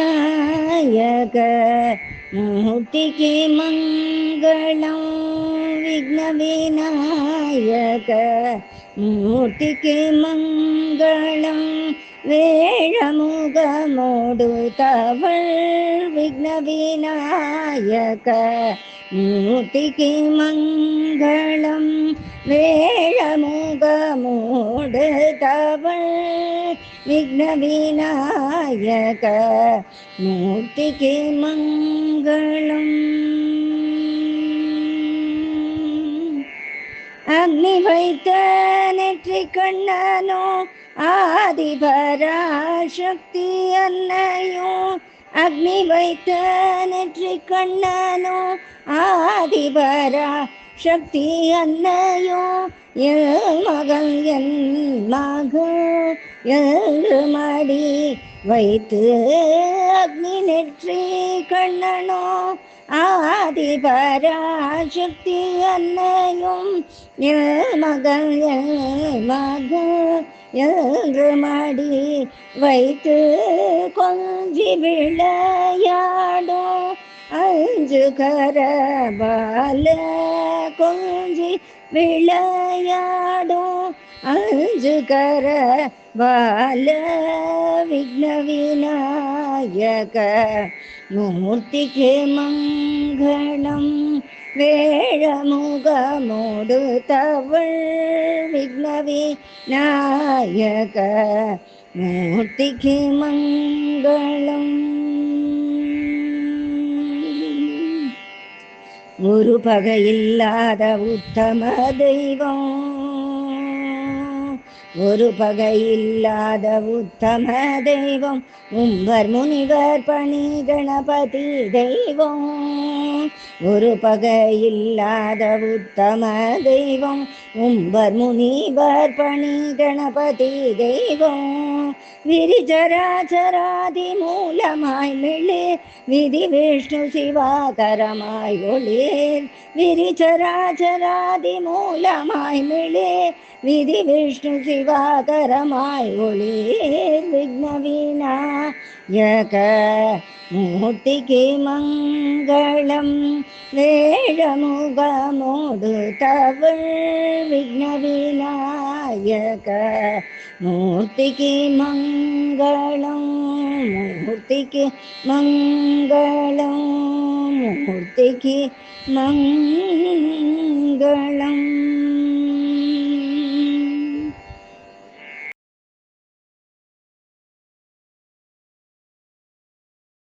విఘ్నవినాయక మూర్తికి మంగళం విఘ్నవినాయక మూర్తికి మంగళం వేళముగమోడు తవళ్ విఘ్న వినాయక మూర్తికి మంగళం వేళముగమోడు తవళ్ விக்னவிநாயக மூர்த்திக்கு மங்களம். அக்னி வைத்த நெற்றி கண்ணனோ ஆதிபராசக்தி அன்னையோ. அக்னி வைத்த நெற்றி கண்ணனோ ஆதிபரா சக்தி அன்னையோ. என் மகள் என் மகள் என்று மடி வைத்து அக்னி நெற்றி கண்ணனோ ஆதி பராசக்தி அன்னையும் என் மகள் என் மகள் என்று மடி வைத்து கொஞ்சி விளையாடும். அஞ்சு கரபால கொஞ்சி വിളയാടും? അഞ്ചുകര ബാല വിഘ്നവിനായക മൂർത്തിക്ക് മംഗളം വേഴമുഖമോടുത്തവൾ വിഘ്നവിനായക. മൂർത്തിക്ക് മംഗളം ஒரு பகையில்லாத உத்தம தெய்வம். ஒரு பகையில்லாத உத்தம தெய்வம். உம்பர் முனிவர் பணி கணபதி தெய்வம். ஒரு பகையில்லாத உத்தம தெய்வம் உம்பர் முனிவர் பணி கணபதி தெய்வம் விரிஜராஜராதி மூலமாய் மிளிர் விதி விஷ்ணு சிவாகரமாய் ஒளிர் விரிஜராஜராதி மூலமாய் மிளிர் विधिविष्णु शिवाकरमायुळि विघ्नवीना यक मूर्तिः के मङ्गळं वेलमुगमोद विघ्नवीनायक मूर्ति मङ्गलं मूर्तिके मङ्गलम् मूर्तिः मङ्गलम्